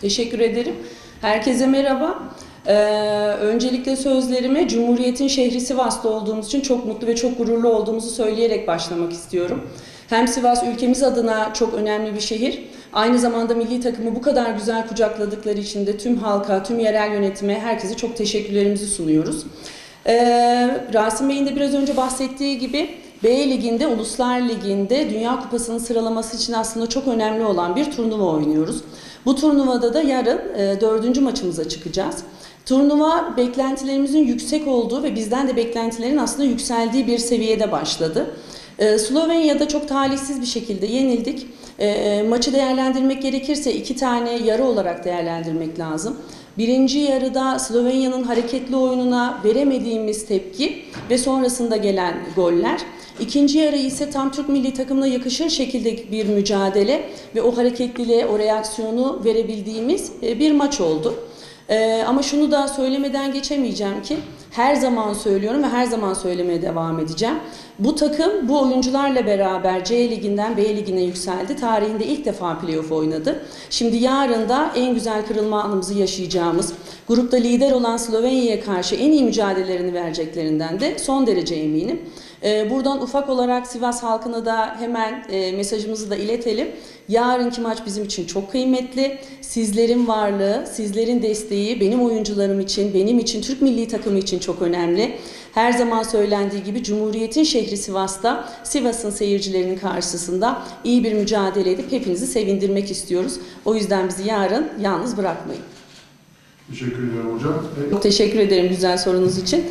Teşekkür ederim. Herkese merhaba. Ee, öncelikle sözlerime Cumhuriyet'in şehri Sivas'ta olduğumuz için çok mutlu ve çok gururlu olduğumuzu söyleyerek başlamak istiyorum. Hem Sivas ülkemiz adına çok önemli bir şehir. Aynı zamanda milli takımı bu kadar güzel kucakladıkları için de tüm halka, tüm yerel yönetime, herkese çok teşekkürlerimizi sunuyoruz. Ee, Rasim Bey'in de biraz önce bahsettiği gibi B Ligi'nde, Uluslar Ligi'nde Dünya Kupası'nın sıralaması için aslında çok önemli olan bir turnuva oynuyoruz. Bu turnuvada da yarın e, dördüncü maçımıza çıkacağız. Turnuva beklentilerimizin yüksek olduğu ve bizden de beklentilerin aslında yükseldiği bir seviyede başladı. Ee, Slovenya'da çok talihsiz bir şekilde yenildik. Ee, maçı değerlendirmek gerekirse iki tane yarı olarak değerlendirmek lazım. Birinci yarıda Slovenya'nın hareketli oyununa veremediğimiz tepki ve sonrasında gelen goller. İkinci yarı ise tam Türk milli takımına yakışır şekilde bir mücadele ve o hareketliliğe, o reaksiyonu verebildiğimiz e, bir maç oldu. Ee, ama şunu da söylemeden geçemeyeceğim ki her zaman söylüyorum ve her zaman söylemeye devam edeceğim. Bu takım bu oyuncularla beraber C liginden B ligine yükseldi. Tarihinde ilk defa playoff oynadı. Şimdi yarın da en güzel kırılma anımızı yaşayacağımız, grupta lider olan Slovenya'ya karşı en iyi mücadelelerini vereceklerinden de son derece eminim. Ee, Buradan ufak olarak Sivas halkına da hemen e, mesajımızı da iletelim. Yarınki maç bizim için çok kıymetli. Sizlerin varlığı, sizlerin desteği benim oyuncularım için, benim için, Türk milli takımı için çok önemli. Her zaman söylendiği gibi Cumhuriyet'in şehri Sivas'ta, Sivas'ın seyircilerinin karşısında iyi bir mücadele edip hepinizi sevindirmek istiyoruz. O yüzden bizi yarın yalnız bırakmayın. Teşekkür ederim hocam. Çok teşekkür ederim güzel sorunuz için.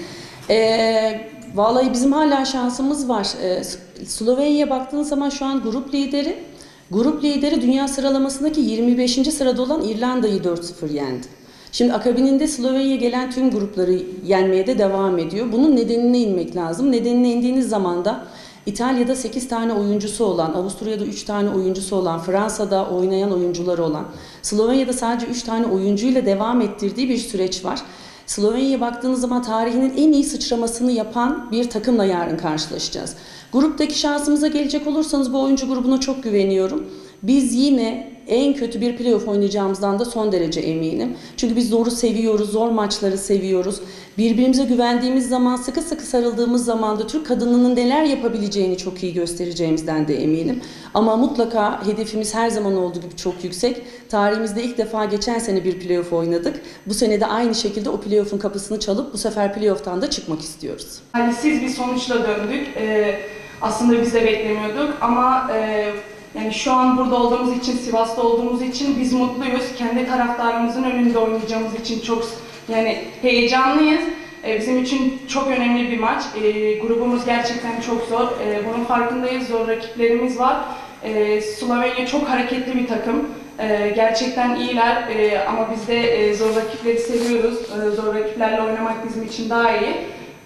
Ee, vallahi bizim hala şansımız var. Ee, Slovenya'ya baktığınız zaman şu an grup lideri. Grup lideri dünya sıralamasındaki 25. sırada olan İrlanda'yı 4-0 yendi. Şimdi akabininde Slovenya gelen tüm grupları yenmeye de devam ediyor. Bunun nedenine inmek lazım. Nedenine indiğiniz zaman da İtalya'da 8 tane oyuncusu olan, Avusturya'da 3 tane oyuncusu olan, Fransa'da oynayan oyuncuları olan, Slovenya'da sadece 3 tane oyuncuyla devam ettirdiği bir süreç var. Slovenya'ya baktığınız zaman tarihinin en iyi sıçramasını yapan bir takımla yarın karşılaşacağız. Gruptaki şansımıza gelecek olursanız bu oyuncu grubuna çok güveniyorum. Biz yine en kötü bir playoff oynayacağımızdan da son derece eminim. Çünkü biz zoru seviyoruz, zor maçları seviyoruz. Birbirimize güvendiğimiz zaman, sıkı sıkı sarıldığımız zaman da Türk kadınının neler yapabileceğini çok iyi göstereceğimizden de eminim. Ama mutlaka hedefimiz her zaman olduğu gibi çok yüksek. Tarihimizde ilk defa geçen sene bir playoff oynadık. Bu sene de aynı şekilde o playoff'un kapısını çalıp bu sefer playoff'tan da çıkmak istiyoruz. Halsiz bir sonuçla döndük. Ee, aslında biz de beklemiyorduk ama e, yani şu an burada olduğumuz için, Sivas'ta olduğumuz için biz mutluyuz. Kendi taraftarımızın önünde oynayacağımız için çok yani heyecanlıyız. Ee, bizim için çok önemli bir maç. Ee, grubumuz gerçekten çok zor. Ee, bunun farkındayız. Zor rakiplerimiz var. Ee, Slovenya çok hareketli bir takım. Ee, gerçekten iyiler Ee, ama biz de e, zor rakipleri seviyoruz. Ee, zor rakiplerle oynamak bizim için daha iyi.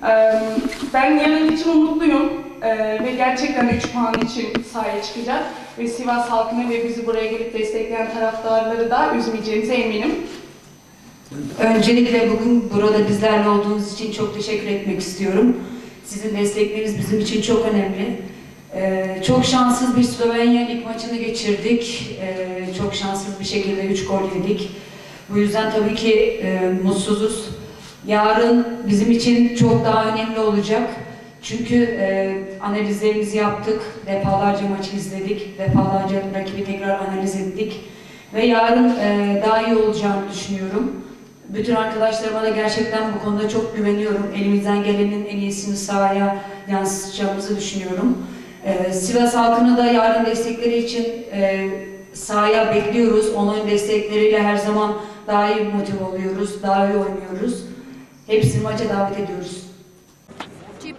Ee, Ben yarın için umutluyum Ee, ve gerçekten 3 puan için sahaya çıkacağız. Ve Sivas halkını ve bizi buraya gelip destekleyen taraftarları da üzmeyeceğimize eminim. Öncelikle bugün burada bizlerle olduğunuz için çok teşekkür etmek istiyorum. Sizin destekleriniz bizim için çok önemli. Ee, çok şanssız bir Slovenya ilk maçını geçirdik. Ee, çok şanssız bir şekilde 3 gol yedik. Bu yüzden tabii ki e, mutsuzuz. Yarın bizim için çok daha önemli olacak. Çünkü e, analizlerimizi yaptık, defalarca maçı izledik, defalarca rakibi tekrar analiz ettik. Ve yarın e, daha iyi olacağını düşünüyorum. Bütün arkadaşlarıma da gerçekten bu konuda çok güveniyorum. Elimizden gelenin en iyisini sahaya yansıtacağımızı düşünüyorum. Ee, Sivas halkını da yarın destekleri için e, sahaya bekliyoruz. Onların destekleriyle her zaman daha iyi motive oluyoruz, daha iyi oynuyoruz. Hepsini maça davet ediyoruz.